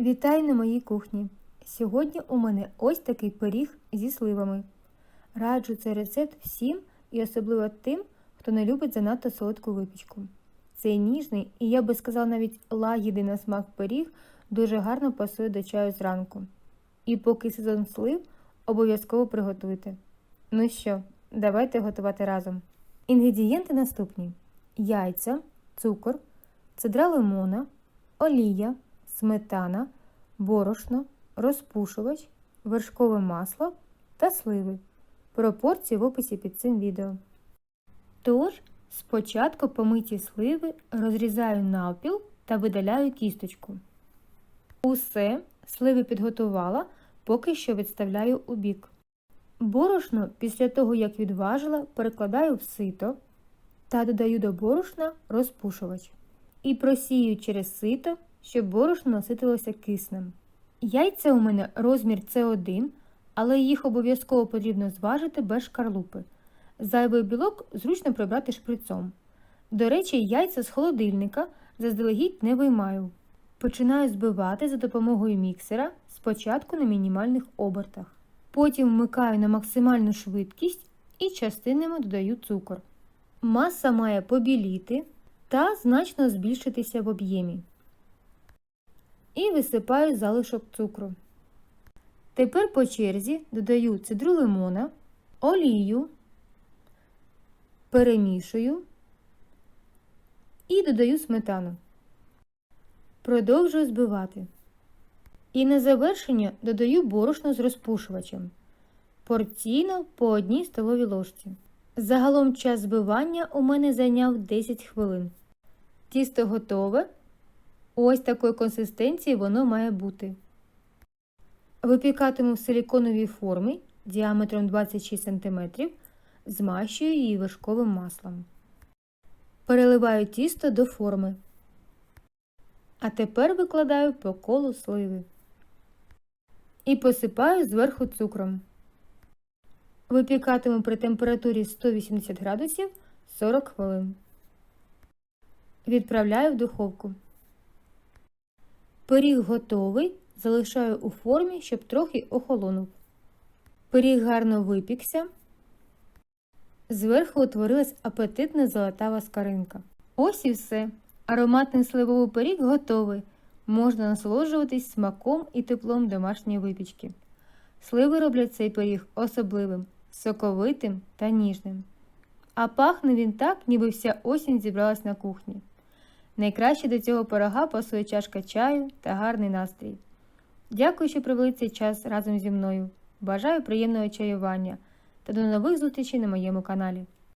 Вітаю на моїй кухні. Сьогодні у мене ось такий пиріг зі сливами. Раджу цей рецепт всім і особливо тим, хто не любить занадто солодку випічку. Цей ніжний і я би сказала навіть лагідний на смак пиріг дуже гарно пасує до чаю зранку. І поки сезон слив, обов'язково приготуйте. Ну що, давайте готувати разом. Інгредієнти наступні: яйця, цукор, цедра лимона, олія, сметана, борошно, розпушувач, вершкове масло та сливи. Пропорції в описі під цим відео. Тож, спочатку помиті сливи розрізаю навпіл та видаляю кісточку. Усе сливи підготувала, поки що відставляю у бік. Борошно після того, як відважила, перекладаю в сито та додаю до борошна розпушувач. І просію через сито, щоб борошно наситилося киснем. Яйця у мене розмір С1, але їх обов'язково потрібно зважити без шкарлупи. Зайвий білок зручно прибрати шприцом. До речі, яйця з холодильника заздалегідь не виймаю. Починаю збивати за допомогою міксера спочатку на мінімальних обертах. Потім вмикаю на максимальну швидкість і частинами додаю цукор. Маса має побіліти та значно збільшитися в об'ємі. І висипаю залишок цукру. Тепер по черзі додаю цедру лимона, олію, перемішую і додаю сметану. Продовжую збивати. І на завершення додаю борошно з розпушувачем. Порційно по одній столовій ложці. Загалом час збивання у мене зайняв 10 хвилин. Тісто готове. Ось такої консистенції воно має бути. Випікатиму в силіконовій формі діаметром 26 см, змащую її вершковим маслом. Переливаю тісто до форми. А тепер викладаю по колу сливи. І посипаю зверху цукром. Випікатиму при температурі 180 градусів 40 хвилин. Відправляю в духовку. Пиріг готовий. Залишаю у формі, щоб трохи охолонув. Пиріг гарно випікся. Зверху утворилась апетитна золотава скаринка. Ось і все. Ароматний сливовий пиріг готовий. Можна насолоджуватись смаком і теплом домашньої випічки. Сливи роблять цей пиріг особливим, соковитим та ніжним. А пахне він так, ніби вся осінь зібралась на кухні. Найкраще до цього пирога пасує чашка чаю та гарний настрій. Дякую, що провели цей час разом зі мною. Бажаю приємного чаювання та до нових зустрічей на моєму каналі.